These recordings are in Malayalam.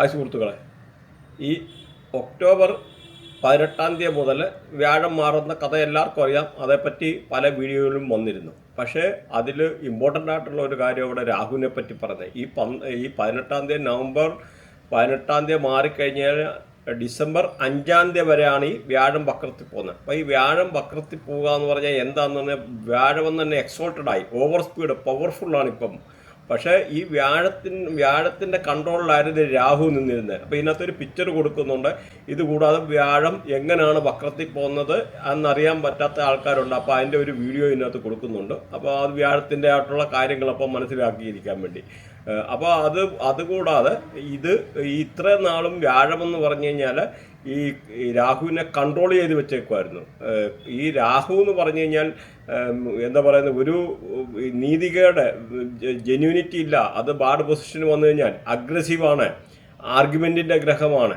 ഹായ് സുഹൃത്തുക്കളെ ഈ ഒക്ടോബർ പതിനെട്ടാം തീയതി മുതൽ വ്യാഴം മാറുന്ന കഥ എല്ലാവർക്കും അറിയാം. അതേപ്പറ്റി പല വീഡിയോയിലും വന്നിരുന്നു. പക്ഷേ അതിൽ ഇമ്പോർട്ടന്റ് ആയിട്ടുള്ള ഒരു കാര്യം ഇവിടെ രാഹുവിനെ പറ്റി പറഞ്ഞത് ഈ പന് ഈ പതിനെട്ടാം തീയതി നവംബർ പതിനെട്ടാം തീയതി മാറിക്കഴിഞ്ഞാൽ ഡിസംബർ അഞ്ചാം തീയതി വരെയാണ് ഈ വ്യാഴം വക്രത്തിൽ പോകുന്നത്. അപ്പോൾ ഈ വ്യാഴം വക്രത്തിൽ പോകുക എന്ന് പറഞ്ഞാൽ എന്താണെന്ന് പറഞ്ഞാൽ വ്യാഴം തന്നെ എക്സോൾട്ടഡ് ആയി. ഓവർ സ്പീഡ് പവർഫുള്ളാണ് ഇപ്പം. പക്ഷേ ഈ വ്യാഴത്തിന് വ്യാഴത്തിന്റെ കൺട്രോളിലായിരുന്നു രാഹു നിന്നിരുന്നത്. അപ്പോൾ ഇതിനകത്തൊരു പിക്ചർ കൊടുക്കുന്നുണ്ട്. ഇത് കൂടാതെ വ്യാഴം എങ്ങനെയാണ് വക്രത്തിൽ പോകുന്നത് എന്നറിയാൻ പറ്റാത്ത ആൾക്കാരുണ്ട്. അപ്പോൾ അതിന്റെ ഒരു വീഡിയോ ഇതിനകത്ത് കൊടുക്കുന്നുണ്ട്. അപ്പോൾ അത് വ്യാഴത്തിന്റെ ആയിട്ടുള്ള കാര്യങ്ങൾ അപ്പം മനസ്സിലാക്കിയിരിക്കാൻ വേണ്ടി. അപ്പോൾ അത് അതുകൂടാതെ ഇത് ഇത്രയും നാളും വ്യാഴമെന്ന് പറഞ്ഞു കഴിഞ്ഞാൽ ഈ രാഹുവിനെ കൺട്രോൾ ചെയ്ത് വെച്ചേക്കുമായിരുന്നു ഈ രാഹു എന്ന് പറഞ്ഞു കഴിഞ്ഞാൽ എന്താ പറയുന്നത് ഒരു നീതികയുടെ ജെന്യൂനിറ്റി ഇല്ല. അത് ബാഡ് പൊസിഷന് വന്നു കഴിഞ്ഞാൽ അഗ്രസീവാണ് ആർഗ്യുമെന്റിന്റെ ഗ്രഹമാണ്.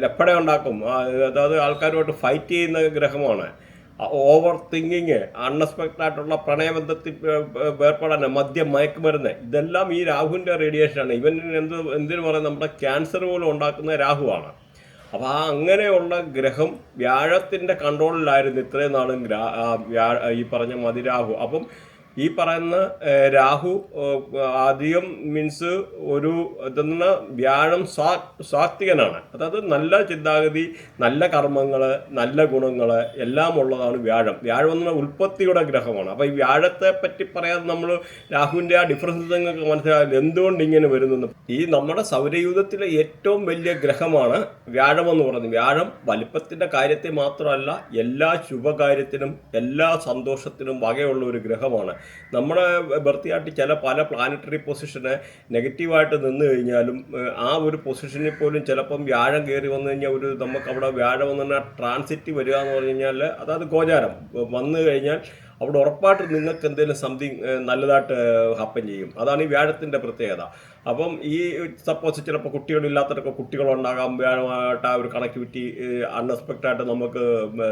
ലപ്പട ഉണ്ടാക്കും. അതായത് ആൾക്കാരുമായിട്ട് ഫൈറ്റ് ചെയ്യുന്ന ഗ്രഹമാണ്. ഓവർ തിങ്കിങ് അൺഎക്സ്പെക്റ്റഡ് ആയിട്ടുള്ള പ്രണയബന്ധത്തിൽ ഏർ, ഏർ, ഏർപ്പെടാൻ മദ്യം മയക്കുമരുന്ന് ഇതെല്ലാം ഈ രാഹുവിന്റെ റേഡിയേഷനാണ് ഇവൻ എന്ത് എന്തിനു പറയുന്നത് നമ്മുടെ ക്യാൻസർ പോലും ഉണ്ടാക്കുന്ന രാഹുവാണ്. അപ്പോൾ ആ അങ്ങനെയുള്ള ഗ്രഹം വ്യാഴത്തിന്റെ കൺട്രോളിലായിരുന്നു ഇത്രയും നാളും ഈ പറഞ്ഞ മതിരാഹു. അപ്പം ഈ പറയുന്ന രാഹു അധികം മീൻസ് ഒരു ഇതെന്ന വ്യാഴം സ്വാ സ്വാത്വികനാണ് അതായത് നല്ല ചിന്താഗതി നല്ല കർമ്മങ്ങൾ നല്ല ഗുണങ്ങൾ എല്ലാം ഉള്ളതാണ് വ്യാഴം. വ്യാഴം എന്ന ഉൽപ്പത്തിയുടെ ഗ്രഹമാണ്. അപ്പോൾ ഈ വ്യാഴത്തെ പറ്റി പറയാതെ നമ്മൾ രാഹുവിന്റെ ആ ഡിഫറൻസ് നിങ്ങൾക്ക് മനസ്സിലാകില്ല എന്തുകൊണ്ട് ഇങ്ങനെ വരുന്നു ഈ നമ്മുടെ സൗരയൂഥത്തിലെ ഏറ്റവും വലിയ ഗ്രഹമാണ് വ്യാഴം എന്ന് പറയുന്നത്. വ്യാഴം വലിപ്പത്തിന്റെ കാര്യത്തെ മാത്രമല്ല എല്ലാ ശുഭകാര്യത്തിനും എല്ലാ സന്തോഷത്തിനും വകയുള്ള ഒരു ഗ്രഹമാണ്. നമ്മുടെ ബർത്തിയായിട്ട് ചില പല പ്ലാനറ്ററി പൊസിഷന് നെഗറ്റീവായിട്ട് നിന്ന് കഴിഞ്ഞാലും ആ ഒരു പൊസിഷനിൽ പോലും ചിലപ്പം വ്യാഴം കയറി വന്നു കഴിഞ്ഞാൽ ഒരു നമുക്ക് അവിടെ വ്യാഴം വന്നു കഴിഞ്ഞാൽ ട്രാൻസിറ്റ് വരിക എന്ന് പറഞ്ഞു കഴിഞ്ഞാൽ അതായത് ഗോചാരം. വന്നു കഴിഞ്ഞാൽ അവിടെ ഉറപ്പായിട്ട് നിങ്ങൾക്ക് എന്തെങ്കിലും സംതിങ് നല്ലതായിട്ട് ഹാപ്പൻ ചെയ്യും. അതാണ് ഈ വ്യാഴത്തിന്റെ പ്രത്യേകത. അപ്പം ഈ സപ്പോസ് ചിലപ്പോൾ കുട്ടികളില്ലാത്തവരൊക്കെ കുട്ടികളുണ്ടാകാം വ്യാഴമായിട്ട് ആ ഒരു കണക്ടിവിറ്റി അൺഎക്സ്പെക്റ്റഡ് ആയിട്ട് നമുക്ക്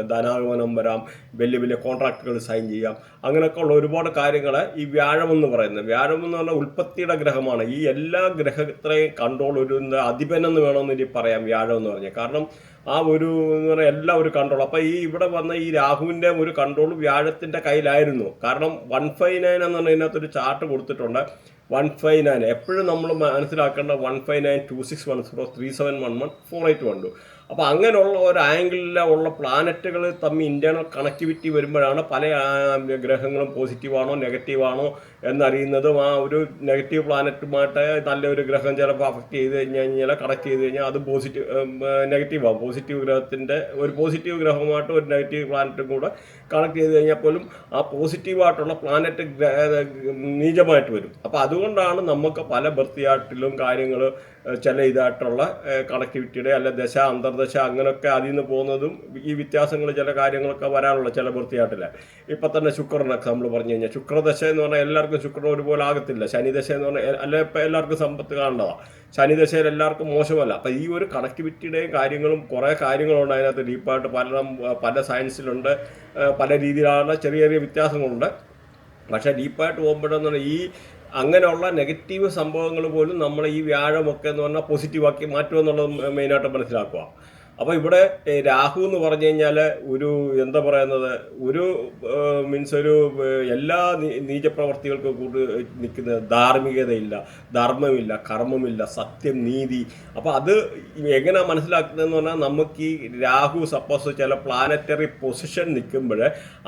ധനാഗമനം വരാം വലിയ വലിയ കോൺട്രാക്റ്റുകൾ സൈൻ ചെയ്യാം. അങ്ങനെയൊക്കെ ഉള്ള ഒരുപാട് കാര്യങ്ങൾ ഈ വ്യാഴം എന്ന് പറയുന്നത്. വ്യാഴം എന്ന് പറഞ്ഞാൽ ഉൽപ്പത്തിയുടെ ഗ്രഹമാണ്. ഈ എല്ലാ ഗ്രഹത്തെയും കൺട്രോൾ ഒരു അധിപൻ എന്ന് വേണമെന്ന് പറയാം വ്യാഴം എന്ന് പറഞ്ഞാൽ കാരണം ആ ഒരു എന്ന് പറഞ്ഞാൽ എല്ലാം ഒരു കൺട്രോൾ അപ്പോൾ ഈ ഇവിടെ വന്ന ഈ രാഹുവിന്റെ ഒരു കൺട്രോൾ വ്യാഴത്തിന്റെ കയ്യിലായിരുന്നു. കാരണം വൺ ഫൈവ് നയൻ എന്ന് പറഞ്ഞതിനകത്തൊരു ചാർട്ട് കൊടുത്തിട്ടുണ്ട്. വൺ ഫൈവ് നയൻ എപ്പോഴും നമ്മൾ മനസ്സിലാക്കേണ്ട one five nine two six one zero three seven one one four eight one two അപ്പോൾ അങ്ങനെയുള്ള ഒരു ആംഗിളിൽ ഉള്ള പ്ലാനറ്റുകൾ തമ്മിൽ ഇന്റേണൽ കണക്ടിവിറ്റി വരുമ്പോഴാണ് പല ഗ്രഹങ്ങളും പോസിറ്റീവാണോ നെഗറ്റീവാണോ എന്നറിയുന്നതും ആ ഒരു നെഗറ്റീവ് പ്ലാനറ്റുമായിട്ട് നല്ലൊരു ഗ്രഹം ചിലപ്പോൾ അഫക്റ്റ് ചെയ്ത് കഴിഞ്ഞ് കഴിഞ്ഞാൽ കണക്ട് ചെയ്ത് കഴിഞ്ഞാൽ അത് പോസിറ്റീവ് നെഗറ്റീവ് പോസിറ്റീവ് ഗ്രഹത്തിന്റെ ഒരു പോസിറ്റീവ് ഗ്രഹമായിട്ട് ഒരു നെഗറ്റീവ് പ്ലാനറ്റും കൂടെ കണക്ട് ചെയ്ത് കഴിഞ്ഞാൽ പോലും ആ പോസിറ്റീവായിട്ടുള്ള പ്ലാനറ്റ് നീചമായിട്ട് വരും. അപ്പോൾ അതുകൊണ്ടാണ് നമുക്ക് പല ബർത്തിയാട്ടിലും കാര്യങ്ങൾ ചില ഇതായിട്ടുള്ള കണക്ടിവിറ്റിയുടെ അല്ല ദശ അന്തർദശ അങ്ങനെയൊക്കെ അതിൽ നിന്ന് പോകുന്നതും ഈ വ്യത്യാസങ്ങൾ ചില കാര്യങ്ങളൊക്കെ വരാനുള്ള ചില വൃത്തിയായിട്ടില്ല ഇപ്പം തന്നെ ശുക്രനൊക്കെ നമ്മൾ പറഞ്ഞു കഴിഞ്ഞാൽ ശുക്രദശ എന്ന് പറഞ്ഞാൽ എല്ലാവർക്കും ശുക്രൻ ഒരുപോലെ ആകത്തില്ല. ശനിദശ എന്ന് പറഞ്ഞാൽ അല്ല ഇപ്പം എല്ലാവർക്കും സമ്പത്ത് കാണേണ്ടതാണ് ശനിദശയിൽ എല്ലാവർക്കും മോശമല്ല. അപ്പം ഈ ഒരു കണക്ടിവിറ്റിയുടെയും കാര്യങ്ങളും കുറേ കാര്യങ്ങളുണ്ട് അതിനകത്ത്. ഡീപ്പായിട്ട് പല പല സയൻസിലുണ്ട് പല രീതിയിലുള്ള ചെറിയ ചെറിയ വ്യത്യാസങ്ങളുണ്ട്. പക്ഷേ ഡീപ്പായിട്ട് പോകുമ്പോഴെന്ന് പറഞ്ഞാൽ ഈ അങ്ങനെയുള്ള നെഗറ്റീവ് സംഭവങ്ങൾ പോലും നമ്മൾ ഈ വ്യാഴമൊക്കെ എന്ന് പറഞ്ഞാൽ പോസിറ്റീവാക്കി മാറ്റുമെന്നുള്ളത് മെയിനായിട്ട് മനസ്സിലാക്കുക അപ്പോൾ ഇവിടെ രാഹു എന്ന് പറഞ്ഞു കഴിഞ്ഞാൽ ഒരു എന്താ പറയുന്നത് ഒരു മീൻസ് ഒരു എല്ലാ നീചപ്രവർത്തികൾക്കും കൂടി നിൽക്കുന്ന ധാർമ്മികതയില്ല ധർമ്മമില്ല കർമ്മമില്ല സത്യം നീതി. അപ്പോൾ അത് എങ്ങനെ മനസ്സിലാക്കുന്നതെന്ന് പറഞ്ഞാൽ നമുക്ക് ഈ രാഹു സപ്പോസ് ചില പ്ലാനറ്ററി പൊസിഷൻ നിൽക്കുമ്പോൾ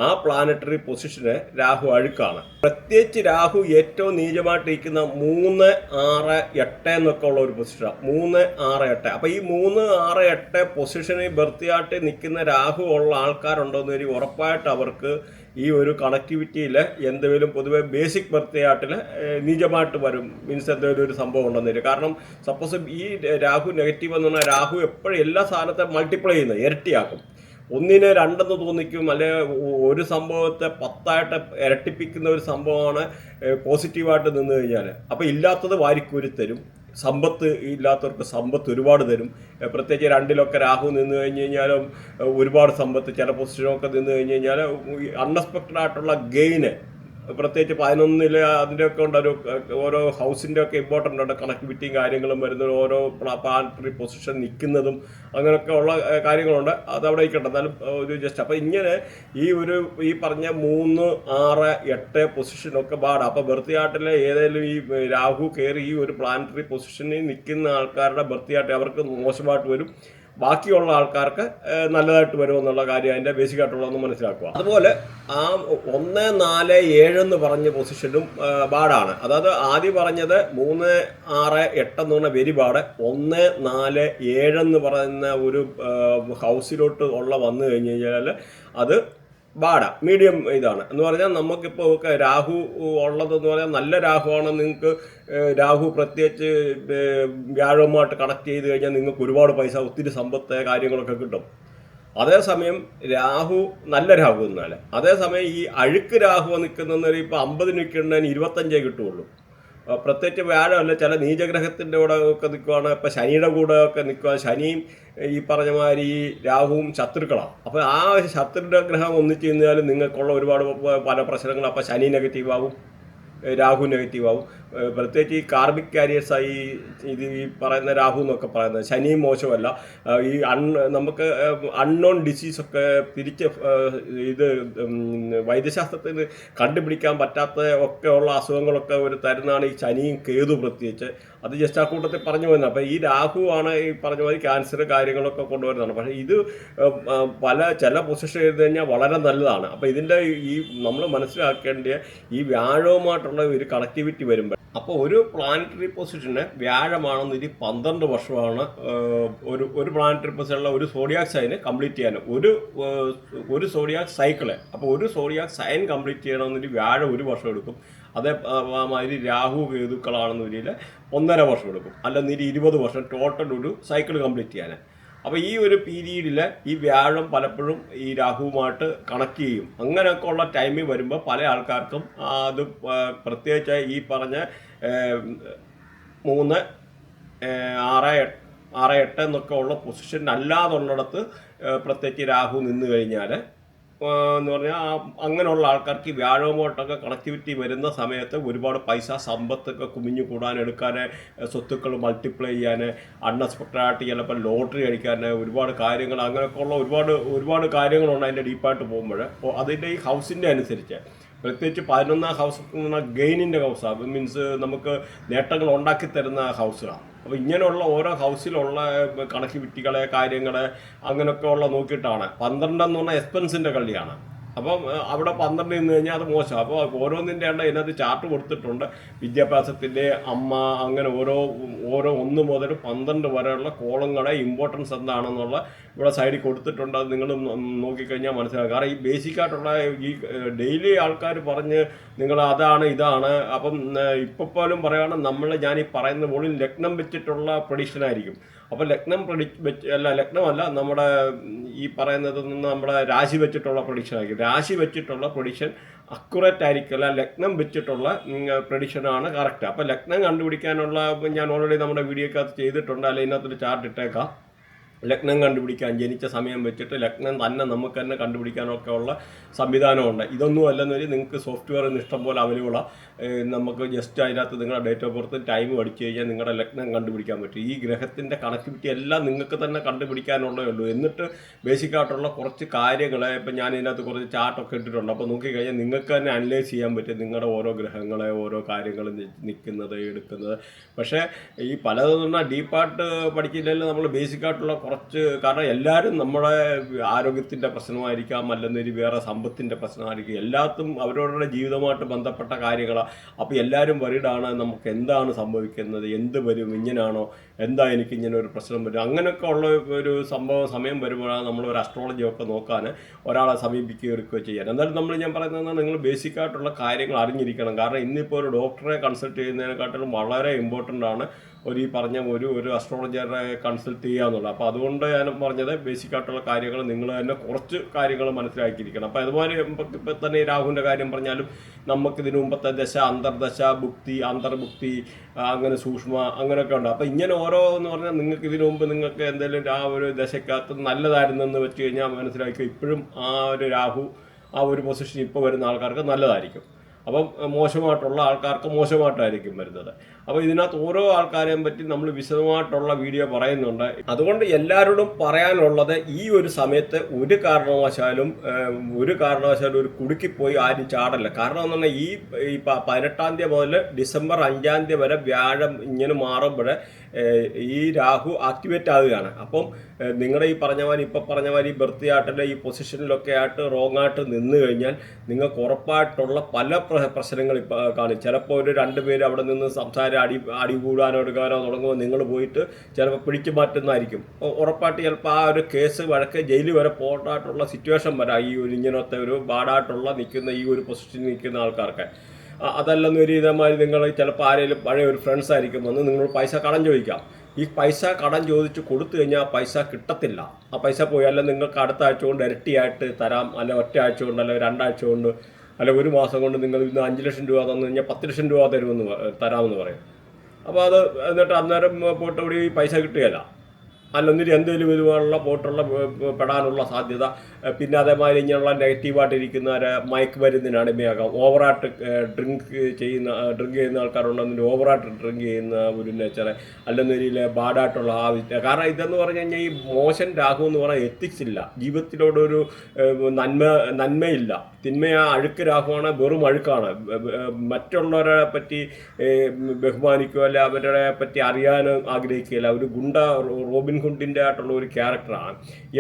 ആ പ്ലാനറ്ററി പൊസിഷന് രാഹു അഴുക്കാണ്. പ്രത്യേകിച്ച് രാഹു ഏറ്റവും നീചമായിട്ടിരിക്കുന്ന മൂന്ന് ആറ് എട്ട് എന്നൊക്കെ ഉള്ള ഒരു പൊസിഷനാണ് മൂന്ന് ആറ് എട്ട്. അപ്പോൾ ഈ മൂന്ന് ആറ് എട്ട് പൊസിഷനിൽ ബർത്തിയായിട്ട് നിൽക്കുന്ന രാഹു ഉള്ള ആൾക്കാരുണ്ടോയെന്ന് വരി ഉറപ്പായിട്ട് അവർക്ക് ഈ ഒരു കണക്ടിവിറ്റിയിൽ എന്തെങ്കിലും പൊതുവെ ബേസിക് ബർത്തിയാട്ടിൽ നീചമായിട്ട് വരും. മീൻസ് എന്തെങ്കിലും ഒരു സംഭവം ഉണ്ടെന്ന് കാരണം സപ്പോസ് ഈ രാഹു നെഗറ്റീവ് എന്ന് പറഞ്ഞാൽ രാഹു എപ്പോഴും എല്ലാ സാധനത്തെ മൾട്ടിപ്ലൈ ചെയ്യുന്നത് ഇരട്ടിയാക്കും. ഒന്നിനെ രണ്ടെന്ന് തോന്നിക്കും അല്ലെ ഒരു സംഭവത്തെ പത്തായിട്ട് ഇരട്ടിപ്പിക്കുന്ന ഒരു സംഭവമാണ് പോസിറ്റീവായിട്ട് നിന്ന് കഴിഞ്ഞാൽ അപ്പോൾ ഇല്ലാത്തത് വാരിക്കൂരി തരും സമ്പത്ത് ഇല്ലാത്തവർക്ക് സമ്പത്ത് ഒരുപാട് തരും. പ്രത്യേകിച്ച് രണ്ടിലൊക്കെ രാഹു നിന്ന് കഴിഞ്ഞ് കഴിഞ്ഞാലും ഒരുപാട് സമ്പത്ത് ചില പൊസിഷനൊക്കെ നിന്ന് കഴിഞ്ഞ് കഴിഞ്ഞാൽ അൺഎക്സ്പെക്റ്റഡ് ആയിട്ടുള്ള ഗെയിന് പ്രത്യേകിച്ച് പതിനൊന്നിൽ അതിന്റെയൊക്കെ ഉണ്ട് ഒരു ഓരോ ഹൗസിന്റെ ഒക്കെ ഇമ്പോർട്ടന്റ് ഉണ്ട് കണക്ടിവിറ്റിയും കാര്യങ്ങളും വരുന്ന ഓരോ പ്ലാനറ്ററി പൊസിഷൻ നിൽക്കുന്നതും അങ്ങനെയൊക്കെ ഉള്ള കാര്യങ്ങളുണ്ട്. അത് അവിടെ ഇരിക്കട്ടെ എന്നാലും ഒരു ജസ്റ്റ് അപ്പം ഇങ്ങനെ ഈ ഒരു ഈ പറഞ്ഞ മൂന്ന് ആറ് എട്ട് പൊസിഷനൊക്കെ പാടാം അപ്പോൾ ബർത്തിയാട്ടിലെ ഏതെങ്കിലും ഈ രാഹു കയറി ഈ ഒരു പ്ലാനറ്ററി പൊസിഷനിൽ നിൽക്കുന്ന ആൾക്കാരുടെ ബർത്തിയാട്ട് അവർക്ക് മോശമായിട്ട് വരും. ബാക്കിയുള്ള ആൾക്കാർക്ക് നല്ലതായിട്ട് വരുമെന്നുള്ള കാര്യം അതിന്റെ ബേസിക് ആയിട്ടുള്ളതെന്ന് മനസ്സിലാക്കുക. അതുപോലെ ആ ഒന്ന് നാല് ഏഴ് എന്ന് പറഞ്ഞ പൊസിഷനും ബാഡാണ്. അതായത് ആദ്യം പറഞ്ഞത് മൂന്ന് ആറ് എട്ട് എന്ന് പറഞ്ഞ വെരി ബാഡ് ഒന്ന് നാല് ഏഴ് എന്ന് പറയുന്ന ഒരു ഹൗസിലോട്ട് ഉള്ള വന്നു കഴിഞ്ഞ് കഴിഞ്ഞാൽ അത് ബാഡ മീഡിയം ഇതാണ്. എന്ന് പറഞ്ഞാൽ നമുക്കിപ്പോൾ രാഹു ഉള്ളതെന്ന് പറഞ്ഞാൽ നല്ല രാഹുവാണ്. നിങ്ങൾക്ക് രാഹു പ്രത്യേകിച്ച് വ്യാഴവുമായിട്ട് കണക്ട് ചെയ്ത് കഴിഞ്ഞാൽ നിങ്ങൾക്ക് ഒരുപാട് പൈസ ഒത്തിരി സമ്പത്ത് കാര്യങ്ങളൊക്കെ കിട്ടും. അതേസമയം രാഹു നല്ല രാഹു എന്നാൽ അതേസമയം ഈ അഴുക്ക് രാഹു നിൽക്കുന്നൊരു ഇപ്പോൾ അമ്പത് നിൽക്കുന്നതിന് ഇരുപത്തഞ്ചേ കിട്ടുള്ളൂ പ്രത്യേകിച്ച് വ്യാഴമല്ല ചില നീചഗ്രഹത്തിന്റെ കൂടെ ഒക്കെ നിൽക്കുകയാണ് ഇപ്പം ശനിയുടെ കൂടെ ഒക്കെ നിൽക്കുക ശനിയും ഈ പറഞ്ഞ മാതിരി രാഹുവും ശത്രുക്കളാണ് അപ്പോൾ ആ ശത്രുടെ ഗ്രഹം ഒന്നിച്ച് കഴിഞ്ഞാൽ നിങ്ങൾക്കുള്ള ഒരുപാട് പല പ്രശ്നങ്ങളും. അപ്പോൾ ശനി നെഗറ്റീവ് ആവും രാഹു നെഗറ്റീവ് ആവും പ്രത്യേകിച്ച് ഈ കാർബിക് കാരിയേഴ്സായി ഇത് ഈ പറയുന്ന രാഹു എന്നൊക്കെ പറയുന്നത് ശനി മോശമല്ല. ഈ അൺ നമുക്ക് അൺനോൺ ഡിസീസൊക്കെ തിരിച്ച് ഇത് വൈദ്യശാസ്ത്രത്തിന് കണ്ടുപിടിക്കാൻ പറ്റാത്ത ഒക്കെ ഉള്ള അസുഖങ്ങളൊക്കെ ഒരു തരുന്നതാണ് ഈ ശനിയും കേതു പ്രത്യേകിച്ച്. അത് ജസ്റ്റ് ആ കൂട്ടത്തിൽ പറഞ്ഞു വരുന്നത് അപ്പോൾ ഈ രാഹു ആണ് ഈ പറഞ്ഞ മാതിരി ക്യാൻസർ കാര്യങ്ങളൊക്കെ കൊണ്ടുവരുന്നതാണ്. പക്ഷേ ഇത് പല ചില പൊസിഷൻ ചെയ്ത് കഴിഞ്ഞാൽ വളരെ നല്ലതാണ്. അപ്പോൾ ഇതിന്റെ ഈ നമ്മൾ മനസ്സിലാക്കേണ്ട ഈ വ്യാഴവുമായിട്ടുള്ള ഒരു കണക്ടിവിറ്റി വരുമ്പോൾ അപ്പോൾ ഒരു പ്ലാനറ്ററി പൊസിഷന് ഇനി പന്ത്രണ്ട് വർഷമാണ് ഒരു ഒരു പ്ലാനറ്ററി പൊസിഷനുള്ള ഒരു സോഡിയാക് സൈന് കംപ്ലീറ്റ് ചെയ്യാൻ. ഒരു ഒരു സോഡിയാക് സൈക്കിൾ അപ്പോൾ ഒരു സോഡിയാക് സൈൻ കംപ്ലീറ്റ് ചെയ്യണമെന്നൊരു വ്യാഴം ഒരു വർഷം എടുക്കും. അതേ ആ, ആ മാതിരി രാഹു കേതുക്കളാണെന്നൊരിൽ ഒന്നര വർഷം എടുക്കും. അല്ലെന്നൊരു ഇരുപത് വർഷം ടോട്ടൽ ഒരു സൈക്കിൾ കംപ്ലീറ്റ് ചെയ്യാൻ അപ്പോൾ ഈ ഒരു പീരീഡിൽ ഈ വ്യാഴം പലപ്പോഴും ഈ രാഹുവുമായിട്ട് കണക്ട് ചെയ്യും. അങ്ങനെയൊക്കെ ഉള്ള ടൈമിൽ വരുമ്പോൾ പല ആൾക്കാർക്കും അത് പ്രത്യേകിച്ച് ഈ പറഞ്ഞ മൂന്ന് ആറ് ആറ് എട്ട് എന്നൊക്കെ ഉള്ള പൊസിഷൻ അല്ലാതുള്ളിടത്ത് പ്രത്യേകിച്ച് രാഹു നിന്ന് കഴിഞ്ഞാൽ എന്ന് പറഞ്ഞാൽ അങ്ങനെയുള്ള ആൾക്കാർക്ക് ഈ വ്യാഴവുമായിട്ടൊക്കെ കണക്ടിവിറ്റി വരുന്ന സമയത്ത് ഒരുപാട് പൈസ സമ്പത്തൊക്കെ കുമിഞ്ഞു കൂടാൻ എടുക്കാൻ സ്വത്തുക്കൾ മൾട്ടിപ്ലൈ ചെയ്യാൻ അൺഎക്സ്പെക്റ്റഡായിട്ട് ചിലപ്പോൾ ലോട്ടറി അടിക്കാൻ ഒരുപാട് കാര്യങ്ങൾ അങ്ങനെയൊക്കെ ഉള്ള ഒരുപാട് ഒരുപാട് കാര്യങ്ങളുണ്ട് അതിന്റെ ഡീപ്പായിട്ട് പോകുമ്പോൾ. അതിന്റെ ഈ ഹൗസിന്റെ അനുസരിച്ച് പ്രത്യേകിച്ച് പതിനൊന്നാം ഹൗസ് എന്ന് പറഞ്ഞാൽ ഗെയിനിന്റെ ഹൗസാണ് മീൻസ് നമുക്ക് നേട്ടങ്ങൾ ഉണ്ടാക്കി തരുന്ന ഹൗസുകളാണ് അപ്പോൾ ഇങ്ങനെയുള്ള ഓരോ ഹൗസിലുള്ള കണക്ടിവിറ്റികളെ കാര്യങ്ങളെ അങ്ങനെയൊക്കെ ഉള്ള നോക്കിയിട്ടാണ്. പന്ത്രണ്ടെന്ന് പറഞ്ഞാൽ എക്സ്പെൻസിന്റെ കളിയാണ് അപ്പം അവിടെ പന്ത്രണ്ട് നിന്ന് കഴിഞ്ഞാൽ അത് മോശം. അപ്പോൾ ഓരോന്നിന്റെ ഉണ്ട് ഇതിനകത്ത് ചാർട്ട് കൊടുത്തിട്ടുണ്ട്. വിദ്യാഭ്യാസത്തിന്റെ അമ്മ അങ്ങനെ ഓരോ ഓരോ ഒന്ന് മുതൽ പന്ത്രണ്ട് വരെയുള്ള കോളങ്ങളെ ഇമ്പോർട്ടൻസ് എന്താണെന്നുള്ള ഇവിടെ സൈഡിൽ കൊടുത്തിട്ടുണ്ട്. അത് നിങ്ങൾ നോക്കിക്കഴിഞ്ഞാൽ മനസ്സിലാക്കും കാരണം ഈ ബേസിക്കായിട്ടുള്ള ഈ ഡെയിലി ആൾക്കാർ പറഞ്ഞ് നിങ്ങൾ അതാണ് ഇതാണ്. അപ്പം ഇപ്പോൾ പോലും പറയുകയാണെങ്കിൽ നമ്മൾ ഞാൻ ഈ പറയുന്ന മുകളിൽ ലഗ്നം വെച്ചിട്ടുള്ള പ്രഡിക്ഷൻ ആയിരിക്കും. അപ്പോൾ ലഗ്നം പ്രഡി വെച്ച് അല്ല ലഗ്നമല്ല നമ്മുടെ ഈ പറയുന്നത് നിന്ന് നമ്മുടെ രാശി വെച്ചിട്ടുള്ള പ്രൊഡിക്ഷൻ ആയിരിക്കും. രാശി വെച്ചിട്ടുള്ള പ്രൊഡിക്ഷൻ അക്യുറേറ്റ് ആയിരിക്കില്ല ലഗ്നം വെച്ചിട്ടുള്ള പ്രൊഡിക്ഷനാണ് കറക്റ്റ് അപ്പോൾ ലഗ്നം കണ്ടുപിടിക്കാനുള്ള ഞാൻ ഓൾറെഡി നമ്മുടെ വീഡിയോക്കകത്ത് ചെയ്തിട്ടുണ്ട്. അല്ലെങ്കിൽ ഇതിനകത്തൊരു ചാർട്ട് ഇട്ടേക്കാം. ലഗ്നം കണ്ടുപിടിക്കാൻ ജനിച്ച സമയം വെച്ചിട്ട് ലഗ്നം തന്നെ നമുക്ക് തന്നെ കണ്ടുപിടിക്കാനൊക്കെ ഉള്ള സംവിധാനമുണ്ട്. ഇതൊന്നും അല്ലെന്നൊരു നിങ്ങൾക്ക് സോഫ്റ്റ്വെയർ ഇഷ്ടം പോലെ അവൈലബിളാണ് നമുക്ക് ജസ്റ്റ് അതിനകത്ത് നിങ്ങളുടെ ഡേറ്റ് ഓഫ് ബർത്ത് ടൈം അടിച്ചു കഴിഞ്ഞാൽ നിങ്ങളുടെ ലഗ്നം കണ്ടുപിടിക്കാൻ പറ്റും. ഈ ഗ്രഹത്തിന്റെ കണക്ടിവിറ്റി എല്ലാം നിങ്ങൾക്ക് തന്നെ കണ്ടുപിടിക്കാനുള്ളേ ഉള്ളൂ. എന്നിട്ട് ബേസിക് ആയിട്ടുള്ള കുറച്ച് കാര്യങ്ങൾ ഇപ്പം ഞാൻ ഇതിനകത്ത് കുറച്ച് ചാർട്ടൊക്കെ ഇട്ടിട്ടുണ്ട്. അപ്പോൾ നോക്കിക്കഴിഞ്ഞാൽ നിങ്ങൾക്ക് തന്നെ അനലൈസ് ചെയ്യാൻ പറ്റും നിങ്ങളുടെ ഓരോ ഗ്രഹങ്ങളെ ഓരോ കാര്യങ്ങൾ നിൽക്കുന്നത് എടുക്കുന്നത്. പക്ഷേ ഈ പലതെന്ന് പറഞ്ഞാൽ ഡീപ്പായിട്ട് പഠിക്കില്ലെങ്കിൽ നമ്മൾ ബേസിക് ആയിട്ടുള്ള കുറച്ച് കാരണം എല്ലാവരും നമ്മുടെ ആരോഗ്യത്തിന്റെ പ്രശ്നമായിരിക്കാം അല്ലെന്നൊരു വേറെ സമ്പത്തിന്റെ പ്രശ്നമായിരിക്കും. എല്ലാത്തും അവരവരുടെ ജീവിതമായിട്ട് ബന്ധപ്പെട്ട കാര്യങ്ങളാണ് അപ്പോൾ എല്ലാവരും വരിടാണ് നമുക്ക് എന്താണ് സംഭവിക്കുന്നത് എന്ത് വരും ഇങ്ങനെയാണോ എന്താ എനിക്ക് ഇങ്ങനെ ഒരു പ്രശ്നം വരും. അങ്ങനെയൊക്കെ ഉള്ള ഒരു സംഭവം സമയം വരുമ്പോഴാണ് നമ്മൾ ഒരു അസ്ട്രോളജി ഒക്കെ നോക്കാൻ ഒരാളെ സമീപിക്കുകയോ എടുക്കുകയോ ചെയ്യാൻ. എന്നാലും നമ്മൾ ഞാൻ പറയുന്നത് നിങ്ങൾ ബേസിക് ആയിട്ടുള്ള കാര്യങ്ങൾ അറിഞ്ഞിരിക്കണം. കാരണം ഇന്നിപ്പോൾ ഒരു ഡോക്ടറെ കൺസൾട്ട് ചെയ്യുന്നതിനെക്കാട്ടിലും വളരെ ഇമ്പോർട്ടന്റ് ആണ് ഒരു ഈ പറഞ്ഞ ഒരു ഒരു അസ്ട്രോളജറെ കൺസൾട്ട് ചെയ്യാന്നുള്ളത് അപ്പോൾ അതുകൊണ്ട് ഞാൻ പറഞ്ഞത് ബേസിക് ആയിട്ടുള്ള കാര്യങ്ങൾ നിങ്ങൾ തന്നെ കുറച്ച് കാര്യങ്ങൾ മനസ്സിലാക്കിയിരിക്കണം. അപ്പോൾ അതുപോലെ ഇപ്പം തന്നെ രാഹുവിന്റെ കാര്യം പറഞ്ഞാലും നമുക്ക് ഇതിനു മുമ്പത്തെ ദശ അന്തർദശ ഭുക്തി അന്തർഭുക്തി അങ്ങനെ സൂക്ഷ്മ അങ്ങനെയൊക്കെ ഉണ്ട്. അപ്പോൾ ഇങ്ങനെ ഓരോ എന്ന് പറഞ്ഞാൽ നിങ്ങൾക്ക് ഇതിനു മുമ്പ് നിങ്ങൾക്ക് എന്തെങ്കിലും ആ ഒരു ദശക്കകത്ത് നല്ലതായിരുന്നെന്ന് വെച്ച് കഴിഞ്ഞാൽ മനസ്സിലാക്കി ഇപ്പോഴും ആ ഒരു രാഹു ആ ഒരു പൊസിഷൻ ഇപ്പോൾ വരുന്ന ആൾക്കാർക്ക് നല്ലതായിരിക്കും. അപ്പം മോശമായിട്ടുള്ള ആൾക്കാർക്ക് മോശമായിട്ടായിരിക്കും വരുന്നത്. അപ്പോൾ ഇതിനകത്ത് ഓരോ ആൾക്കാരെയും പറ്റി നമ്മൾ വിശദമായിട്ടുള്ള വീഡിയോ പറയുന്നുണ്ട്. അതുകൊണ്ട് എല്ലാവരോടും പറയാനുള്ളത് ഈ ഒരു സമയത്ത് ഒരു കാരണവശാലും ഒരു കാരണവശാലും ഒരു കുടുക്കിപ്പോയി ആരും ചാടല്ല. കാരണം എന്ന് പറഞ്ഞാൽ ഈ പതിനെട്ടാം തീയതി മുതൽ ഡിസംബർ അഞ്ചാം തീയതി വരെ വ്യാഴം ഇങ്ങനെ മാറുമ്പോൾ ഈ രാഹു ആക്ടിവേറ്റ് ആവുകയാണ്. അപ്പം നിങ്ങളുടെ ഈ പറഞ്ഞ മാതിരി ഇപ്പം പറഞ്ഞ മാതിരി ബർത്തി ആട്ടിന്റെ ഈ പൊസിഷനിലൊക്കെ ആയിട്ട് റോങ് ആയിട്ട് നിന്ന് കഴിഞ്ഞാൽ നിങ്ങൾക്ക് ഉറപ്പായിട്ടുള്ള പല പ്രശ്നങ്ങൾ ഇപ്പോൾ കാണും. ചിലപ്പോൾ ഒരു രണ്ട് പേര് അവിടെ നിന്ന് സംസാരം അടി അടി കൂടാനോ എടുക്കാനോ തുടങ്ങുമ്പോൾ നിങ്ങൾ പോയിട്ട് ചിലപ്പോൾ പിടിച്ചു മാറ്റുന്നതായിരിക്കും. ഉറപ്പായിട്ട് ചിലപ്പോൾ ആ ഒരു കേസ് വഴക്ക് ജയിലിൽ വരെ പോകാനായിട്ടുള്ള സിറ്റുവേഷൻ വരാം. ഈ ഒരു ഇങ്ങനത്തെ ഒരു ബാഡായിട്ടുള്ള നിൽക്കുന്ന ഈ ഒരു പൊസിഷനിൽ നിൽക്കുന്ന ആൾക്കാർക്ക്. അതല്ലെന്ന് ഒരു ഇതേമാതിരി നിങ്ങൾ ചിലപ്പോൾ ആരെങ്കിലും പഴയ ഒരു ഫ്രണ്ട്സ് ആയിരിക്കും വന്ന് നിങ്ങൾ പൈസ കടം ചോദിക്കാം. ഈ പൈസ കടം ചോദിച്ച് കൊടുത്തു കഴിഞ്ഞാൽ പൈസ കിട്ടത്തില്ല. ആ പൈസ പോയി അല്ല നിങ്ങൾക്ക് അടുത്ത ആഴ്ച കൊണ്ട് ഇരട്ടിയായിട്ട് തരാം. അല്ല ഒറ്റ ആഴ്ച കൊണ്ട് അല്ല രണ്ടാഴ്ച കൊണ്ട് അല്ല ഒരു മാസം കൊണ്ട് നിങ്ങൾ ഇന്ന് അഞ്ച് ലക്ഷം രൂപ തന്നു കഴിഞ്ഞാൽ പത്ത് ലക്ഷം രൂപ തരുമെന്ന് തരാമെന്ന് പറയും. അപ്പോൾ അത് എന്നിട്ട് അന്നേരം പോയിട്ട് ഇവിടെ ഈ പൈസ കിട്ടുകയില്ല. അല്ലെന്നിട്ട് എന്തെങ്കിലും ഇതുപോലുള്ള പോട്ടുള്ള പെടാനുള്ള സാധ്യത പിന്നെ അതേമാതിരി ഇങ്ങനെയുള്ള നെഗറ്റീവായിട്ടിരിക്കുന്ന മയക്ക് മരുന്നിന് അടിമയാകാം ഓവറായിട്ട് ഡ്രിങ്ക് ചെയ്യുന്ന ഡ്രിങ്ക് ചെയ്യുന്ന ആൾക്കാരുണ്ടെങ്കിൽ ഓവറായിട്ട് ഡ്രിങ്ക് ചെയ്യുന്ന ഒരു നേച്ചറെ അല്ലെന്നൊരിൽ ബാഡായിട്ടുള്ള ആവശ്യം കാരണം ഇതെന്ന് പറഞ്ഞു കഴിഞ്ഞാൽ ഈ മോശൻ രാഹു എന്ന് പറഞ്ഞാൽ എത്തിക്സ് ഇല്ല. ജീവിതത്തിലോടൊരു നന്മ നന്മയില്ല. തിന്മ ആ അഴുക്ക് രാഹുവാണ് വെറും അഴുക്കാണ്. മറ്റുള്ളവരെ പറ്റി ഏഹ്, ബഹുമാനിക്കുക അല്ലെ അവരെ പറ്റി അറിയാൻ ആഗ്രഹിക്കുകയില്ല ഒരു ഗുണ്ട റോബിൻ ഹുഡിന്റെ ആയിട്ടുള്ള ഒരു ക്യാരക്ടറാണ്.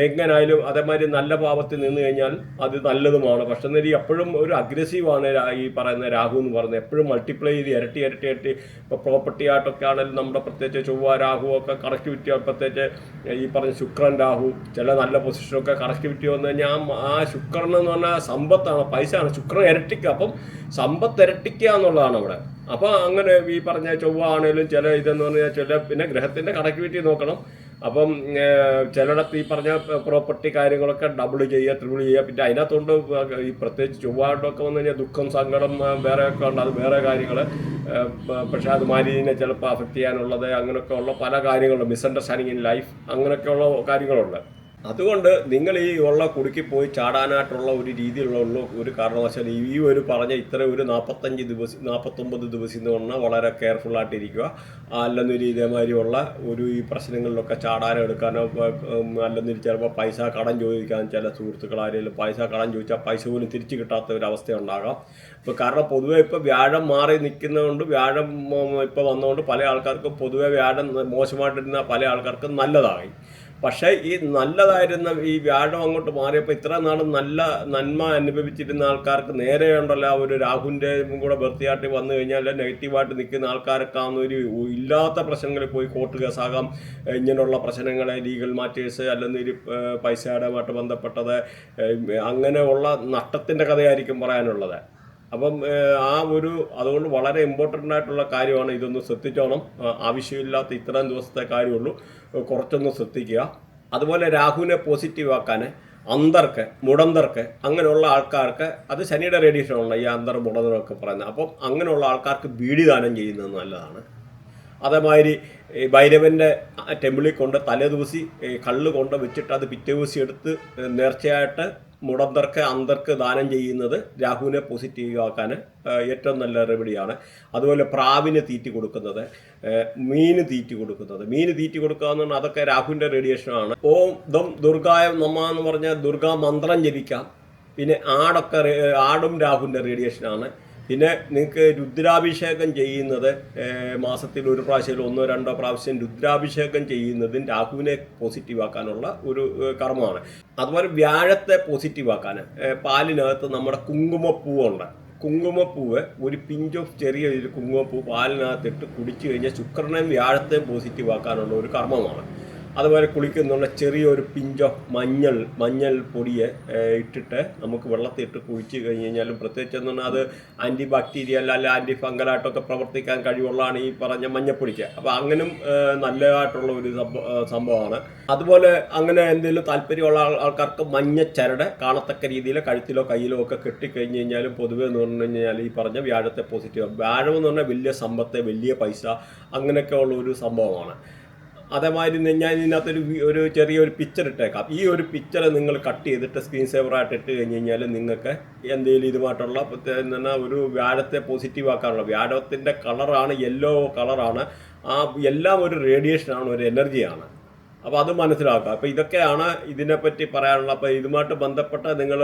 എങ്ങനായാലും അതേമാതിരി നല്ല ഭാവത്തിൽ നിന്ന് കഴിഞ്ഞാൽ അത് നല്ലതുമാണ്. പക്ഷെ എന്നാൽ എപ്പോഴും ഒരു അഗ്രസീവാണ് ഈ പറയുന്ന രാഹു എന്ന് പറയുന്നത്. എപ്പോഴും മൾട്ടിപ്ലൈ ചെയ്ത് ഇരട്ടി ഇരട്ടി ഇരട്ടി. ഇപ്പോൾ പ്രോപ്പർട്ടി ആയിട്ടൊക്കെ ആണെങ്കിലും നമ്മുടെ പ്രത്യേകിച്ച് ചൊവ്വ രാഹു ഒക്കെ കണക്ടിവിറ്റി പ്രത്യേകിച്ച് ഈ പറഞ്ഞ ശുക്രൻ രാഹു ചില നല്ല പൊസിഷനൊക്കെ കണക്ടിവിറ്റി വന്നു കഴിഞ്ഞാൽ ആ ശുക്രൻ എന്ന് പറഞ്ഞാൽ സമ്പത്താണ് പൈസയാണ്. ശുക്രൻ ഇരട്ടിക്കുക അപ്പം സമ്പത്ത് ഇരട്ടിക്കുക എന്നുള്ളതാണ് അവിടെ. അപ്പോൾ അങ്ങനെ ഈ പറഞ്ഞ ചൊവ്വ ആണെങ്കിലും ചില ഇതെന്ന് പറഞ്ഞാൽ ചില പിന്നെ ഗ്രഹത്തിന്റെ കണക്ടിവിറ്റി നോക്കണം. അപ്പം ചിലയിടത്ത് ഈ പറഞ്ഞ പ്രോപ്പർട്ടി കാര്യങ്ങളൊക്കെ ഡബിൾ ചെയ്യുക ട്രിപ്പിൾ ചെയ്യുക പിന്നെ അതിനകത്തോണ്ട് ഈ പ്രത്യേകിച്ച് ചൊവ്വാട്ടൊക്കെ വന്നു കഴിഞ്ഞാൽ ദുഃഖം സങ്കടം വേറെ ഒക്കെ ഉണ്ട്. അത് വേറെ കാര്യങ്ങൾ പക്ഷേ അത് മാരീനെ ചിലപ്പോൾ അഫക്റ്റ് ചെയ്യാനുള്ളത് അങ്ങനെയൊക്കെ ഉള്ള പല കാര്യങ്ങളുണ്ട്. മിസ്അണ്ടർസ്റ്റാൻഡിങ് ഇൻ ലൈഫ് അങ്ങനെയൊക്കെയുള്ള കാര്യങ്ങളുണ്ട്. അതുകൊണ്ട് നിങ്ങൾ ഈ ഉള്ള കുടുക്കി പോയി ചാടാനായിട്ടുള്ള ഒരു രീതിയിലുള്ള ഒരു കാരണവശാൽ ഈ ഒരു പറഞ്ഞ ഇത്ര ഒരു നാൽപ്പത്തഞ്ച് ദിവസം നാൽപ്പത്തൊമ്പത് ദിവസം എന്ന് പറഞ്ഞാൽ വളരെ കെയർഫുൾ ആയിട്ടിരിക്കുക. അല്ലെന്നൊരു ഇതേമാതിരിയുള്ള ഒരു ഈ പ്രശ്നങ്ങളിലൊക്കെ ചാടാനോ എടുക്കാനോ അല്ലെന്നൊരു ചിലപ്പോൾ പൈസ കടം ചോദിക്കാൻ ചില സുഹൃത്തുക്കൾ ആരെങ്കിലും പൈസ കടം ചോദിച്ചാൽ പൈസ പോലും തിരിച്ചു കിട്ടാത്ത ഒരു അവസ്ഥ ഉണ്ടാകാം ഇപ്പോൾ കാരണം പൊതുവേ ഇപ്പോൾ വ്യാഴം മാറി നിൽക്കുന്നതുകൊണ്ട് വ്യാഴം ഇപ്പോൾ വന്നതുകൊണ്ട് പല ആൾക്കാർക്കും പൊതുവേ വ്യാഴം മോശമായിട്ടിരുന്ന പല ആൾക്കാർക്കും നല്ലതായി. പക്ഷേ ഈ നല്ലതായിരുന്ന ഈ വ്യാഴം അങ്ങോട്ട് മാറിയപ്പോൾ ഇത്ര നാളും നല്ല നന്മ അനുഭവിച്ചിരുന്ന ആൾക്കാർക്ക് നേരെ ഒരു രാഹുവിന്റെ കൂടെ വൃത്തിയാട്ടി വന്നു കഴിഞ്ഞാൽ നെഗറ്റീവായിട്ട് നിൽക്കുന്ന ആൾക്കാരൊക്കെ ഒരു ഇല്ലാത്ത പ്രശ്നങ്ങളിൽ പോയി കോർട്ട് കേസാകാം ഇങ്ങനെയുള്ള പ്രശ്നങ്ങളെ ലീഗൽ മാറ്റേഴ്സ് അല്ലെങ്കിൽ പൈസയുമായിട്ട് ബന്ധപ്പെട്ടത് അങ്ങനെയുള്ള നഷ്ടത്തിന്റെ കഥയായിരിക്കും പറയാനുള്ളത്. അപ്പം ആ ഒരു അതുകൊണ്ട് വളരെ ഇമ്പോർട്ടന്റ് ആയിട്ടുള്ള കാര്യമാണ് ഇതൊന്ന് ശ്രദ്ധിച്ചോണം. ആവശ്യമില്ലാത്ത ഇത്രയും ദിവസത്തെ കാര്യമുള്ളൂ. കുറച്ചൊന്ന് ശ്രദ്ധിക്കുക. അതുപോലെ രാഹുവിനെ പോസിറ്റീവ് ആക്കാൻ അന്തർക്ക് മുടന്തർക്ക് അങ്ങനെയുള്ള ആൾക്കാർക്ക് അത് ശനിയുടെ റേഡിയേഷനാണ് ഈ അന്തർ മുടന്തരൊക്കെ പറയുന്നത്. അപ്പം അങ്ങനെയുള്ള ആൾക്കാർക്ക് ബീഡി ദാനം ചെയ്യുന്നത് നല്ലതാണ്. അതേമാതിരി ഭൈരവന്റെ ടെമ്പിളിൽ കൊണ്ട് തലേ ദിവസി കള്ള് കൊണ്ട് വെച്ചിട്ട് അത് പിറ്റേ ദിവസം എടുത്ത് നേർച്ചയായിട്ട് മുടന്തർക്ക് അന്തർക്ക് ദാനം ചെയ്യുന്നത് രാഹുവിനെ പോസിറ്റീവ് ആക്കാൻ ഏറ്റവും നല്ല റെമഡിയാണ് അതുപോലെ പ്രാവിന് തീറ്റി കൊടുക്കുന്നത് മീന് തീറ്റി കൊടുക്കുന്നത്. മീന് തീറ്റി കൊടുക്കുക എന്ന് പറഞ്ഞാൽ അതൊക്കെ രാഹുവിന്റെ റേഡിയേഷനാണ് ഓം ദം ദുർഗായ നമ്മ എന്ന് പറഞ്ഞാൽ ദുർഗാ മന്ത്രം ജപിക്കാം. പിന്നെ ആടൊക്കെ ആടും രാഹുവിന്റെ റേഡിയേഷനാണ് പിന്നെ നിങ്ങൾക്ക് രുദ്രാഭിഷേകം ചെയ്യുന്നത് മാസത്തിൽ ഒരു പ്രാവശ്യം ഒന്നോ രണ്ടോ പ്രാവശ്യം രുദ്രാഭിഷേകം ചെയ്യുന്നതും രാഹുവിനെ പോസിറ്റീവാക്കാനുള്ള ഒരു കർമ്മമാണ്. അതുപോലെ വ്യാഴത്തെ പോസിറ്റീവ് ആക്കാൻ ഏഹ്, പാലിനകത്ത് നമ്മുടെ കുങ്കുമപ്പൂവുണ്ട്. കുങ്കുമപ്പൂവ് ഒരു പിഞ്ച് ഓഫ് ചെറിയ ഒരു കുങ്കുമപ്പൂ പാലിനകത്തിട്ട് കുടിച്ചു കഴിഞ്ഞാൽ ശുക്രനെയും വ്യാഴത്തെയും പോസിറ്റീവാക്കാനുള്ള ഒരു കർമ്മമാണ്. അതുപോലെ കുളിക്കുന്നുള്ള ചെറിയൊരു പിഞ്ചോ മഞ്ഞൾ മഞ്ഞൾ പൊടിയെ ഇട്ടിട്ട് നമുക്ക് വെള്ളത്തിൽ ഇട്ട് കുഴിച്ച് കഴിഞ്ഞ് കഴിഞ്ഞാലും പ്രത്യേകിച്ച് എന്ന് പറഞ്ഞാൽ അത് ആന്റി ബാക്ടീരിയൽ അല്ല ആന്റി ഫംഗലായിട്ടൊക്കെ പ്രവർത്തിക്കാൻ കഴിവുള്ളതാണ് ഈ പറഞ്ഞ മഞ്ഞപ്പൊടിക്ക്. അപ്പോൾ അങ്ങനും നല്ലതായിട്ടുള്ള ഒരു സംഭവമാണ്. അതുപോലെ അങ്ങനെ എന്തെങ്കിലും താല്പര്യമുള്ള ആൾക്കാർക്ക് മഞ്ഞ ചരട് കാണത്തക്ക രീതിയിൽ കഴുത്തിലോ കയ്യിലോ ഒക്കെ കെട്ടിക്കഴിഞ്ഞ് കഴിഞ്ഞാലും പൊതുവേ എന്ന് പറഞ്ഞു കഴിഞ്ഞാൽ ഈ പറഞ്ഞ വ്യാഴത്തെ പോസിറ്റീവ് വ്യാഴം എന്ന് പറഞ്ഞാൽ വലിയ സമ്പത്ത് വലിയ പൈസ അങ്ങനെയൊക്കെ ഉള്ള ഒരു സംഭവമാണ്. അതേമാതിരി ഞാൻ ഇതിനകത്തൊരു ഒരു ചെറിയൊരു പിക്ചർ ഇട്ടേക്കാം. ഈ ഒരു പിക്ചർ നിങ്ങൾ കട്ട് ചെയ്തിട്ട് സ്ക്രീൻ സേവറായിട്ട് ഇട്ട് കഴിഞ്ഞ് കഴിഞ്ഞാൽ നിങ്ങൾക്ക് എന്തെങ്കിലും ഇതുമായിട്ടുള്ള പറഞ്ഞാൽ ഒരു വ്യാഴത്തെ പോസിറ്റീവ് ആക്കാനുള്ള വ്യാഴത്തിന്റെ കളറാണ് യെല്ലോ കളറാണ് ആ എല്ലാം ഒരു റേഡിയേഷനാണ് ഒരു എനർജിയാണ് അപ്പോൾ അത് മനസ്സിലാക്കുക. അപ്പോൾ ഇതൊക്കെയാണ് ഇതിനെപ്പറ്റി പറയാനുള്ളത് അപ്പോൾ ഇതുമായിട്ട് ബന്ധപ്പെട്ട നിങ്ങൾ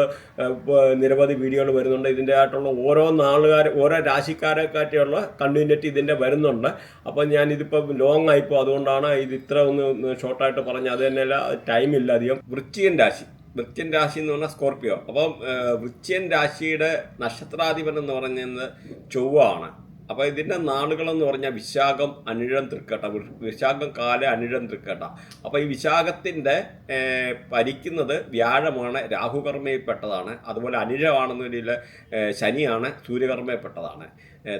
നിരവധി വീഡിയോകൾ വരുന്നുണ്ട്. ഇതിന്റെ ആയിട്ടുള്ള ഓരോ നാളുകാർ ഓരോ രാശിക്കാരെ കാറ്റിയുള്ള കണ്ടിന്യൂറ്റി ഇതിന്റെ വരുന്നുണ്ട്. അപ്പോൾ ഞാൻ ഇതിപ്പോൾ ലോങ് ആയിപ്പോൾ അതുകൊണ്ടാണ് ഇത് ഇത്ര ഒന്ന് ഷോർട്ടായിട്ട് പറഞ്ഞത്. അത് തന്നെയല്ല ഇല്ല. അധികം. വൃശ്ചികൻ രാശി. വൃത്യൻ രാശി എന്ന് പറഞ്ഞാൽ സ്കോർപ്പിയോ അപ്പം വൃശ്ചികൻ രാശിയുടെ നക്ഷത്രാധിപൻ എന്ന് പറയുന്നത് ചൊവ്വ ആണ്. അപ്പോൾ ഇതിന്റെ നാളുകളെന്ന് പറഞ്ഞാൽ വിശാഖം അനിഴം തൃക്കട്ട വിശാഖം കാല അനിഴം തൃക്കട്ട. അപ്പോൾ ഈ വിശാഖത്തിന്റെ ഭരിക്കുന്നത് വ്യാഴമാണ് രാഹുകർമ്മയിൽപ്പെട്ടതാണ്. അതുപോലെ അനിഴമാണെന്ന വരിയിൽ ശനിയാണ് സൂര്യകർമ്മയിൽപ്പെട്ടതാണ്.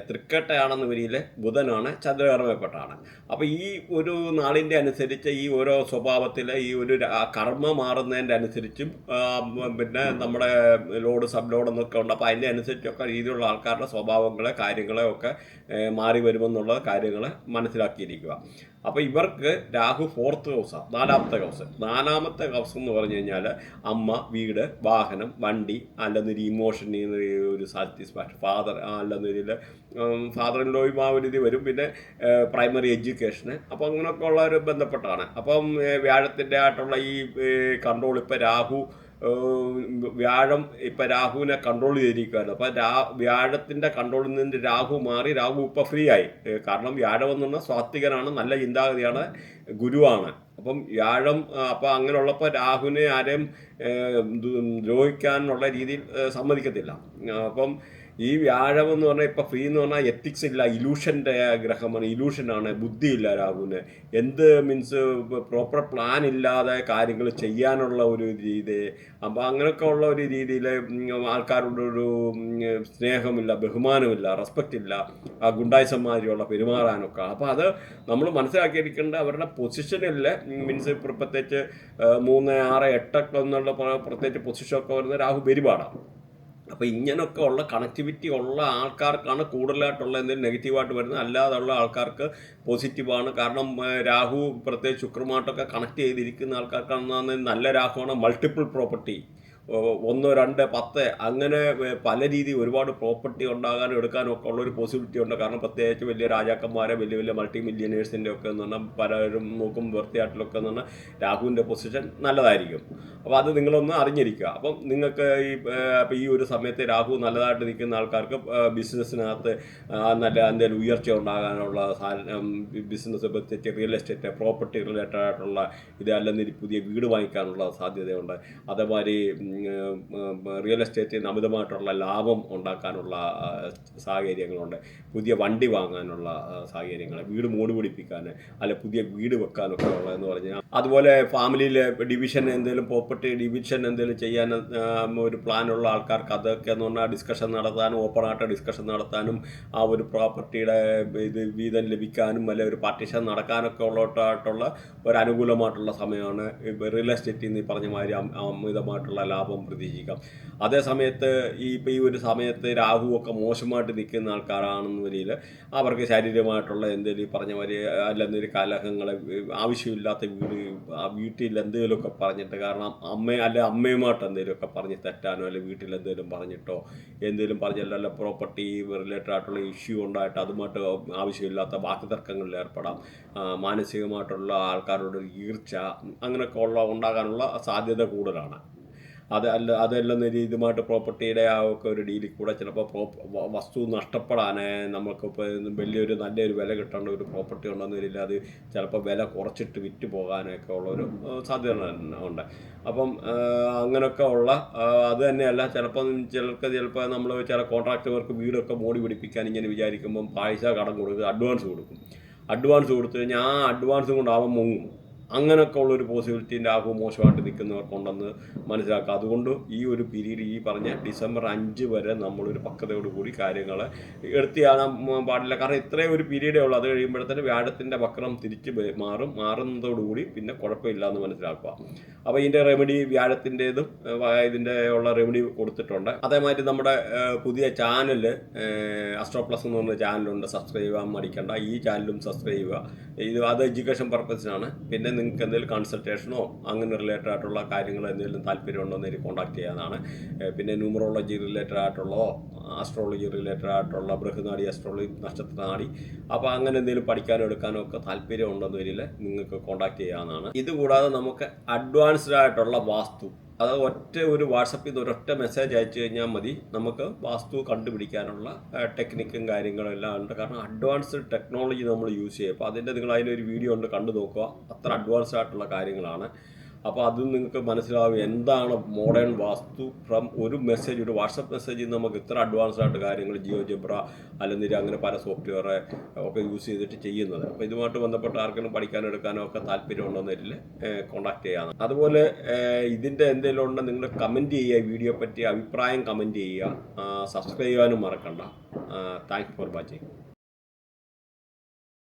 തൃക്കട്ടയാണെന്ന വരിയിൽ ബുധനാണ് ചന്ദ്രകർമ്മപ്പെട്ടാണ്. അപ്പോൾ ഈ ഒരു നാളിന്റെ അനുസരിച്ച് ഈ ഓരോ സ്വഭാവത്തിൽ ഈ ഒരു കർമ്മ മാറുന്നതിന്റെ അനുസരിച്ചും പിന്നെ നമ്മുടെ ലോഡ് സബ് ലോഡ് എന്നൊക്കെ ഉണ്ട്. അപ്പോൾ അതിന്റെ അനുസരിച്ചൊക്കെ രീതിയിലുള്ള ആൾക്കാരുടെ സ്വഭാവങ്ങളെ കാര്യങ്ങളെ ഒക്കെ മാറി വരുമെന്നുള്ള കാര്യങ്ങൾ മനസ്സിലാക്കിയിരിക്കുക. അപ്പോൾ ഇവർക്ക് രാഹു ഫോർത്ത് ഹൗസാണ് നാലാമത്തെ ഹൗസ് നാലാമത്തെ ഹൗസ് എന്ന് പറഞ്ഞു കഴിഞ്ഞാൽ അമ്മ വീട് വാഹനം വണ്ടി അല്ലെന്നൊരു ഇമോഷൻ ഒരു സാറ്റിസ്ഫാക്ഷൻ ഫാദർ അല്ലെന്നൊരു ഫാദർ ലോയും ആ ഒരു ഇത് വരും. പിന്നെ പ്രൈമറി എഡ്യൂക്കേഷന് അപ്പോൾ അങ്ങനെയൊക്കെ ഉള്ള ഒരു ബന്ധപ്പെട്ടാണ് അപ്പം വ്യാഴത്തിന്റെ ആയിട്ടുള്ള ഈ കൺട്രോൾ ഇപ്പോൾ രാഹു വ്യാഴം ഇപ്പം രാഹുവിനെ കൺട്രോൾ ചെയ്തിരിക്കുകയാണ് അപ്പം രാ വ്യാഴത്തിന്റെ കൺട്രോളിൽ നിന്ന് രാഹു മാറി രാഹു ഇപ്പം ഫ്രീ ആയി. കാരണം വ്യാഴം എന്ന് പറഞ്ഞാൽ സ്വാത്വികനാണ് നല്ല ചിന്താഗതിയാണ് ഗുരുവാണ്. അപ്പം വ്യാഴം അപ്പം അങ്ങനെയുള്ളപ്പോൾ രാഹുവിനെ ആരെയും ദ്രോഹിക്കാനുള്ള രീതിയിൽ സമ്മതിക്കത്തില്ല. അപ്പം ഈ വ്യാഴം എന്ന് പറഞ്ഞാൽ ഇപ്പം ഫ്രീ എന്ന് പറഞ്ഞാൽ എത്തിക്സ് ഇല്ല ഇലൂഷന്റെ ഗ്രഹമാണ് ഇലൂഷനാണ് ബുദ്ധിയില്ല രാഹുവിന്. എന്ത് മീൻസ് പ്രോപ്പർ പ്ലാൻ ഇല്ലാതെ കാര്യങ്ങൾ ചെയ്യാനുള്ള ഒരു രീതി അപ്പം അങ്ങനെയൊക്കെ ഉള്ള ഒരു രീതിയിൽ ആൾക്കാരുടെ ഒരു സ്നേഹമില്ല ബഹുമാനമില്ല റെസ്പെക്റ്റ് ഇല്ല ആ ഗുണ്ടായ്സന്മാരിയുള്ള പെരുമാറാനൊക്കെ. അപ്പോൾ അത് നമ്മൾ മനസ്സിലാക്കിയിരിക്കേണ്ട അവരുടെ പൊസിഷനിൽ മീൻസ് പ്രത്യേകിച്ച് മൂന്ന് ആറ് എട്ടൊക്കെ എന്നുള്ള പ്ര- പ്രത്യേകിച്ച് പൊസിഷനൊക്കെ വരുന്ന രാഹു പെരുപാടാണ് അപ്പോൾ ഇങ്ങനെയൊക്കെ ഉള്ള കണക്ടിവിറ്റി ഉള്ള ആൾക്കാർക്കാണ് കൂടുതലായിട്ടുള്ള എന്തെങ്കിലും നെഗറ്റീവായിട്ട് വരുന്നത്. അല്ലാതുള്ള ആൾക്കാർക്ക് പോസിറ്റീവാണ് കാരണം രാഹു പ്രത്യേകിച്ച് ശുക്രമായിട്ടൊക്കെ കണക്ട് ചെയ്തിരിക്കുന്ന ആൾക്കാർക്കാണ് നല്ല രാഹുവാണ്. മൾട്ടിപ്പിൾ പ്രോപ്പർട്ടി ഒന്ന് രണ്ട് പത്ത് അങ്ങനെ പല രീതി ഒരുപാട് പ്രോപ്പർട്ടി ഉണ്ടാകാനും എടുക്കാനും ഒക്കെ ഉള്ള ഒരു പോസിബിലിറ്റി ഉണ്ട്. കാരണം പ്രത്യേകിച്ച് വലിയ രാജാക്കന്മാരെ വലിയ വലിയ മൾട്ടി മില്യനേഴ്സിന്റെ ഒക്കെ എന്ന് പറഞ്ഞാൽ പലരും നോക്കും വൃത്തിയായിട്ടിലൊക്കെ എന്ന് പറഞ്ഞാൽ രാഹുവിന്റെ പൊസിഷൻ നല്ലതായിരിക്കും. അപ്പോൾ അത് നിങ്ങളൊന്ന് അറിഞ്ഞിരിക്കുക. അപ്പം നിങ്ങൾക്ക് ഈ അപ്പം ഈ ഒരു സമയത്ത് രാഹു നല്ലതായിട്ട് നിൽക്കുന്ന ആൾക്കാർക്ക് ബിസിനസ്സിനകത്ത് നല്ല എന്തെങ്കിലും ഉയർച്ച ഉണ്ടാകാനുള്ള ബിസിനസ് പ്രത്യേകിച്ച് റിയൽ എസ്റ്റേറ്റ് പ്രോപ്പർട്ടി റിലേറ്റഡ് ആയിട്ടുള്ള ഇത് പുതിയ വീട് വാങ്ങിക്കാനുള്ള സാധ്യതയുണ്ട്. അതേമാതിരി റിയൽ എസ്റ്റേറ്റിൽ അമിതമായിട്ടുള്ള ലാഭം ഉണ്ടാക്കാനുള്ള സാഹചര്യങ്ങളുണ്ട്. പുതിയ വണ്ടി വാങ്ങാനുള്ള സാഹചര്യങ്ങൾ വീട് മൂട് പിടിപ്പിക്കാൻ അല്ലെ പുതിയ വീട് വെക്കാനൊക്കെ ഉള്ളതെന്ന് പറഞ്ഞാൽ അതുപോലെ ഫാമിലിയിൽ ഡിവിഷൻ എന്തെങ്കിലും പ്രോപ്പർട്ടി ഡിവിഷൻ എന്തെങ്കിലും ചെയ്യാൻ ഒരു പ്ലാനുള്ള ആൾക്കാർക്ക് അതൊക്കെ എന്ന് പറഞ്ഞാൽ ഡിസ്കഷൻ നടത്താനും ഓപ്പൺ ആയിട്ട് ഡിസ്കഷൻ നടത്താനും ആ ഒരു പ്രോപ്പർട്ടിയുടെ ഇത് വീതം ലഭിക്കാനും അല്ലെ ഒരു പാർട്ടിഷൻ നടക്കാനൊക്കെ ഉള്ളതായിട്ടുള്ള ഒരു അനുകൂലമായിട്ടുള്ള സമയമാണ്. റിയൽ എസ്റ്റേറ്റിൽ നിന്ന് പറഞ്ഞ മാതിരി അമിതമായിട്ടുള്ള ലാഭം പ്രതീക്ഷിക്കാം. അതേ സമയത്ത് ഈ ഇപ്പോൾ ഈ ഒരു സമയത്ത് രാഹുവൊക്കെ മോശമായിട്ട് നിൽക്കുന്ന ആൾക്കാരാണെന്ന വരിയിൽ അവർക്ക് ശാരീരികമായിട്ടുള്ള എന്തെങ്കിലും ഈ പറഞ്ഞ മാതിരി അല്ലെന്നൊരു കലഹങ്ങൾ ആവശ്യമില്ലാത്ത വീട് ആ വീട്ടിൽ എന്തെങ്കിലുമൊക്കെ പറഞ്ഞിട്ട് കാരണം അമ്മ അല്ല അമ്മയുമായിട്ട് എന്തെങ്കിലുമൊക്കെ പറഞ്ഞ് തെറ്റാനോ അല്ലെ വീട്ടിൽ എന്തെങ്കിലും പറഞ്ഞിട്ടോ എന്തെങ്കിലും പറഞ്ഞല്ലോ അല്ല പ്രോപ്പർട്ടി റിലേറ്റഡ് ആയിട്ടുള്ള ഇഷ്യൂ ഉണ്ടായിട്ട് അതുമായിട്ട് ആവശ്യമില്ലാത്ത വാക്കുതർക്കങ്ങളിൽ ഏർപ്പെടാം. മാനസികമായിട്ടുള്ള ആൾക്കാരോട് ഈർച്ച അങ്ങനെയൊക്കെ ഉള്ള ഉണ്ടാകാനുള്ള സാധ്യത കൂടുതലാണ്. അത് അല്ല അതല്ലെന്ന ഇതുമായിട്ട് പ്രോപ്പർട്ടിയുടെ ആ ഒക്കെ ഒരു ഡീലിൽ കൂടെ ചിലപ്പോൾ വസ്തു നഷ്ടപ്പെടാൻ നമുക്കിപ്പോൾ വലിയൊരു നല്ലൊരു വില കിട്ടേണ്ട ഒരു പ്രോപ്പർട്ടി ഉണ്ടെന്ന് വരില്ല. അത് ചിലപ്പോൾ വില കുറച്ചിട്ട് വിറ്റ് പോകാനൊക്കെ ഉള്ള ഒരു സാധ്യത ഉണ്ട്. അപ്പം അങ്ങനെയൊക്കെ ഉള്ള അത് തന്നെയല്ല. ചിലപ്പം ചിലർക്ക് ചിലപ്പോൾ നമ്മൾ ചില കോൺട്രാക്ടർക്ക് വീടൊക്കെ മോടി പിടിപ്പിക്കാൻ ഇങ്ങനെ വിചാരിക്കുമ്പം പൈസ കടം കൊടുക്കുക അഡ്വാൻസ് കൊടുക്കും. അഡ്വാൻസ് കൊടുത്തു കഴിഞ്ഞാൽ ആ അഡ്വാൻസും കൊണ്ട് മുങ്ങും. അങ്ങനെയൊക്കെ ഉള്ളൊരു പോസിബിലിറ്റി രാഹു മോശമായിട്ട് നിൽക്കുന്നവർക്കുണ്ടെന്ന് മനസ്സിലാക്കുക അതുകൊണ്ട് ഈ ഒരു പീരീഡ് ഈ പറഞ്ഞ ഡിസംബർ അഞ്ച് വരെ നമ്മളൊരു പക്വതയോടുകൂടി കാര്യങ്ങൾ എടുത്തിയാകാൻ പാടില്ല. കാരണം ഇത്രയും ഒരു പീരീഡേ ഉള്ളൂ. അത് കഴിയുമ്പോഴത്തേന് വ്യാഴത്തിന്റെ വക്രം തിരിച്ച് മാറും. മാറും മാറുന്നതോടുകൂടി പിന്നെ കുഴപ്പമില്ല എന്ന് മനസ്സിലാക്കുക. അപ്പോൾ ഇതിന്റെ റെമഡി വ്യാഴത്തിന്റെതും ഇതിന്റെ ഉള്ള റെമഡി കൊടുത്തിട്ടുണ്ട്. അതേമാതിരി നമ്മുടെ പുതിയ ചാനൽ അസ്ട്രോ പ്ലസ് എന്ന് പറഞ്ഞ ചാനലുണ്ട്. സബ്സ്ക്രൈബ് ചെയ്യാൻ മടിക്കണ്ട. ഈ ചാനലും സബ്സ്ക്രൈബ് ചെയ്യുക. ഇത് അത് എഡ്യൂക്കേഷൻ പർപ്പസിനാണ്. പിന്നെ നിങ്ങൾക്ക് എന്തെങ്കിലും കൺസൾട്ടേഷനോ അങ്ങനെ റിലേറ്റഡ് ആയിട്ടുള്ള കാര്യങ്ങൾ എന്തെങ്കിലും താല്പര്യമുണ്ടോ എന്ന് കോൺടാക്ട് ചെയ്യാനാണ്. പിന്നെ ന്യൂമറോളജി റിലേറ്റഡ് ആയിട്ടുള്ളതോ ആസ്ട്രോളജി റിലേറ്റഡ് ആയിട്ടുള്ള ബൃഹനാടി ആസ്ട്രോളജി നക്ഷത്രനാടി അപ്പോൾ അങ്ങനെ എന്തെങ്കിലും പഠിക്കാനോ എടുക്കാനോ ഒക്കെ താല്പര്യം ഉണ്ടെന്ന് വരില്ല. നിങ്ങൾക്ക് കോൺടാക്ട് ചെയ്യാവുന്നതാണ് ഇതുകൂടാതെ നമുക്ക് അഡ്വാൻസ്ഡ് ആയിട്ടുള്ള വാസ്തു അത് ഒറ്റ ഒരു വാട്സപ്പിൽ നിന്ന് ഒരൊറ്റ മെസ്സേജ് അയച്ചു കഴിഞ്ഞാൽ മതി. നമുക്ക് വാസ്തു കണ്ടുപിടിക്കാനുള്ള ടെക്നിക്കും കാര്യങ്ങളും എല്ലാം ഉണ്ട്. കാരണം അഡ്വാൻസ്ഡ് ടെക്നോളജി നമ്മൾ യൂസ് ചെയ്യും അപ്പോൾ അതിന്റെ നിങ്ങൾ അതിനൊരു വീഡിയോ ഉണ്ട് കണ്ടു നോക്കുക. അത്ര അഡ്വാൻസ്ഡ് ആയിട്ടുള്ള കാര്യങ്ങളാണ്. അപ്പോൾ അത് നിങ്ങൾക്ക് മനസ്സിലാവും എന്താണ് മോഡേൺ വാസ്തു ഫ്രം ഒരു മെസ്സേജ് ഒരു വാട്സപ്പ് മെസ്സേജിൽ നിന്ന് നമുക്ക് ഇത്ര അഡ്വാൻസ്ഡ് ആയിട്ട് കാര്യങ്ങൾ ജിയോ ജിബ്ര അല്ലെങ്കിൽ അങ്ങനെ പല സോഫ്റ്റ്വെയർ ഒക്കെ യൂസ് ചെയ്തിട്ട് ചെയ്യുന്നത്. അപ്പോൾ ഇതുമായിട്ട് ബന്ധപ്പെട്ട് ആർക്കെങ്കിലും പഠിക്കാനോ എടുക്കാനോ ഒക്കെ താല്പര്യം താല്പര്യമുണ്ടെന്നതിൽ കോൺടാക്ട് ചെയ്യാം അതുപോലെ ഇതിന്റെ എന്തെങ്കിലും ഉണ്ടെങ്കിൽ നിങ്ങൾ കമന്റ് ചെയ്യുക വീഡിയോ പറ്റി അഭിപ്രായം കമന്റ് ചെയ്യുക സബ്സ്ക്രൈബ് ചെയ്യാനും മറക്കണ്ട. Thank for watching